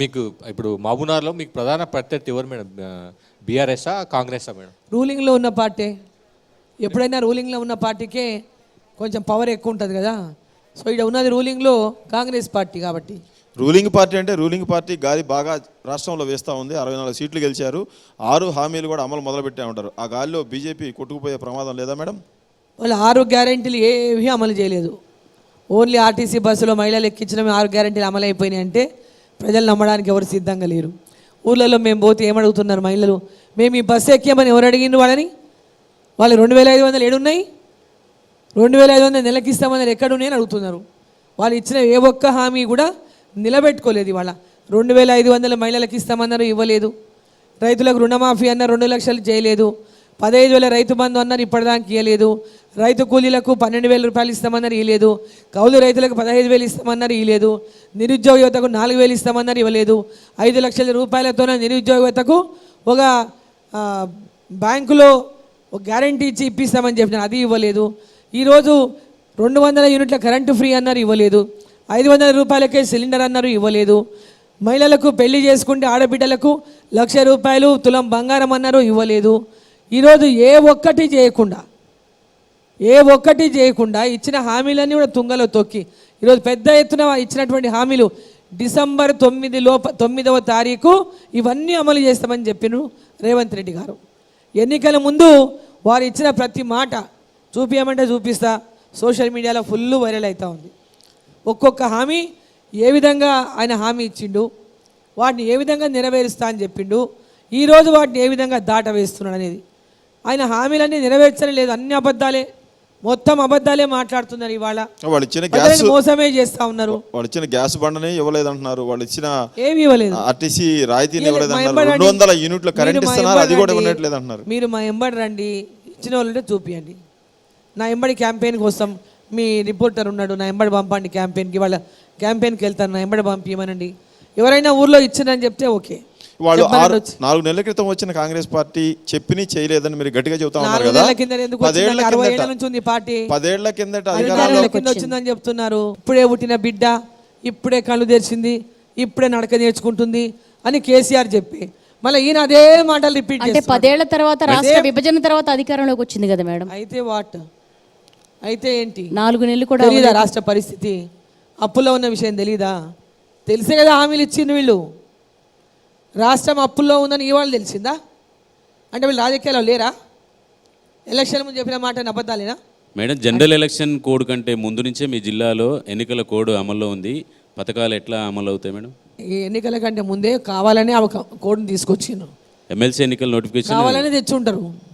మీకు ఇప్పుడు మహబూబ్నగర్లో మీకు ప్రధాన ప్రత్యర్థి ఎవరు మేడం? బీఆర్ఎస్ఆ కాంగ్రెసా మేడం? రూలింగ్లో ఉన్న పార్టీ. ఎప్పుడైనా రూలింగ్లో ఉన్న పార్టీకే కొంచెం పవర్ ఎక్కువ ఉంటుంది కదా. సో ఇక్కడ ఉన్నది రూలింగ్లో కాంగ్రెస్ పార్టీ కాబట్టి. రూలింగ్ పార్టీ అంటే రూలింగ్ పార్టీ గాలి బాగా రాష్ట్రంలో వేస్తూ ఉంది. అరవై నాలుగు సీట్లు గెలిచారు. ఆరు హామీలు కూడా అమలు మొదలుపెట్టే ఉంటారు. ఆ గాలిలో బీజేపీ కొట్టుకుపోయే ప్రమాదం లేదా మేడం? వాళ్ళు ఆరు గ్యారెంటీలు ఏవి అమలు చేయలేదు. ఓన్లీ ఆర్టీసీ బస్సులో మహిళలు ఎక్కించడం ఆరు గ్యారెంటీలు అమలు అయిపోయినాయి అంటే ప్రజలు నమ్మడానికి ఎవరు సిద్ధంగా లేరు. ఊర్లలో మేము పోతే ఏమడుగుతున్నారు మహిళలు? మేము ఈ బస్సు ఎక్కామని ఎవరు అడిగిండు వాళ్ళని? వాళ్ళు రెండు వేల ఐదు వందలు ఏడున్నాయి? రెండు వేల ఐదు వందలు నెలకి ఎక్కడున్నాయని అడుగుతున్నారు. వాళ్ళు ఇచ్చిన ఏ ఒక్క హామీ కూడా నిలబెట్టుకోలేదు ఇవాళ. రెండు వేల ఐదు వందల మహిళలకు ఇస్తామన్నారు ఇవ్వలేదు. రైతులకు రుణమాఫీ అన్న రెండు లక్షలు చేయలేదు. పదహైదు వేల రైతు బంధు అన్నారు ఇప్పటిదాకా ఇవ్వలేదు రైతు కూలీలకు పన్నెండు వేల రూపాయలు ఇస్తామన్నారు ఇవ్వలేదు కౌలు రైతులకు పదహైదు వేలు ఇస్తామన్నారు ఇవ్వలేదు నిరుద్యోగ యువతకు నాలుగు వేలు ఇస్తామన్నారు ఇవ్వలేదు. ఐదు లక్షల రూపాయలతోనే నిరుద్యోగ యువతకు ఒక బ్యాంకులో ఒక గ్యారంటీ ఇచ్చి ఇప్పిస్తామని చెప్పినారు అది ఇవ్వలేదు. ఈరోజు రెండు వందల యూనిట్ల కరెంటు ఫ్రీ అన్నారు ఇవ్వలేదు. ఐదు వందల రూపాయలకే సిలిండర్ అన్నారు ఇవ్వలేదు. మహిళలకు పెళ్ళి చేసుకుంటే ఆడబిడ్డలకు లక్ష రూపాయలు తులం బంగారం అన్నారు ఇవ్వలేదు. ఈరోజు ఏ ఒక్కటి చేయకుండా ఏ ఒక్కటి చేయకుండా ఇచ్చిన హామీలన్నీ కూడా తుంగలో తొక్కి ఈరోజు పెద్ద ఎత్తున ఇచ్చినటువంటి హామీలు డిసెంబర్ తొమ్మిది లోప తొమ్మిదవ తారీఖు ఇవన్నీ అమలు చేస్తామని చెప్పిను రేవంత్ రెడ్డి గారు. ఎన్నికల ముందు వారు ఇచ్చిన ప్రతి మాట చూపించమంటే చూపిస్తా సోషల్ మీడియాలో ఫుల్ వైరల్ అవుతూ ఉంది. ఒక్కొక్క హామీ ఏ విధంగా ఆయన హామీ ఇచ్చిండు వాటిని ఏ విధంగా నెరవేరుస్తా అని చెప్పిండు ఈరోజు వాటిని ఏ విధంగా దాట వేస్తున్నాడు అనేది ఆయన హామీలన్నీ నెరవేర్చడం లేదు అన్ని అబద్ధాలే మొత్తం అబద్ధాలే మాట్లాడుతున్నారు ఇవాళ. వాళ్ళు ఇచ్చిన గ్యాస్ మోసమే చేస్తా ఉన్నారు. వాళ్ళు ఇచ్చిన గ్యాస్ బండని ఇవ్వలేదంటున్నారు. వాళ్ళు ఇచ్చిన ఏమీ ఇవ్వలేదు. ఆర్టీసీ రాయితీని ఇవ్వలేదు. ఎంబడి రెండు వందల యూనిట్ల కరెంట్ ఇస్తున్నారు. అది కూడా. ఇవ్వట్లేదు అంటున్నారు మీరు మా ఎంబడి రండి. ఇచ్చిన వాళ్ళంటే చూపియండి. నా ఎంబడి క్యాంపెయిన్ కోసం మీ రిపోర్టర్ ఉన్నాడు. నా ఎంబడి పంపండి క్యాంపెయిన్కి. వాళ్ళ క్యాంపెయిన్కి వెళ్తాను. నా ఎంబడి పంపించమనండి ఎవరైనా ఊర్లో ఇచ్చిందని చెప్తే ఓకే. వాళ్ళు ఆరు. నాలుగు నెలల క్రితం వచ్చిన కాంగ్రెస్ పార్టీ చెప్పిని చేయలేదని మీరు గట్టిగా చెబుతా ఉన్నారు కదా. నెలల కింద ఎందుకు పదేళ్ళ కిందట పదేళ్ళ కిందట వచ్చిందని చెప్తున్నారు. ఇప్పుడే పుట్టిన బిడ్డ ఇప్పుడే కళ్ళు తెరిచింది ఇప్పుడే నడక నేర్చుకుంటుంది అని కేసీఆర్ చెప్పి. మళ్ళీ ఈయన అదే మాటలు రిపీట్ అంటే పదేళ్ళ తర్వాత రాష్ట్ర విభజన తర్వాత అధికారంలోకి వచ్చింది కదా మేడం? అయితే వాట్? అయితే ఏంటి? నాలుగు నెలలు కూడా తెలీదా రాష్ట్ర పరిస్థితి? అప్పుల్లో ఉన్న విషయం తెలీదా? తెలిసే కదా హామీలు ఇచ్చింది వీళ్ళు. రాష్ట్రం అప్పుల్లో ఉందని ఇవాళ తెలిసిందా? అంటే వీళ్ళు రాజకీయాల్లో లేరా? ఎలక్షన్ ముందు చెప్పిన మాట అబద్ధాలేనా? మేడం జనరల్ ఎలక్షన్ కోడ్ కంటే ముందు నుంచే మీ జిల్లాలో ఎన్నికల కోడ్ అమల్లో ఉంది. పథకాలు ఎట్లా అమలు అవుతాయి మేడం? ఈ ఎన్నికల కంటే ముందే కావాలని ఆ ఒక కోడ్ని తీసుకొచ్చిండ్రు. ఎమ్మెల్సీ ఎన్నికల నోటిఫికేషన్ కావాలని తెచ్చి ఉంటారు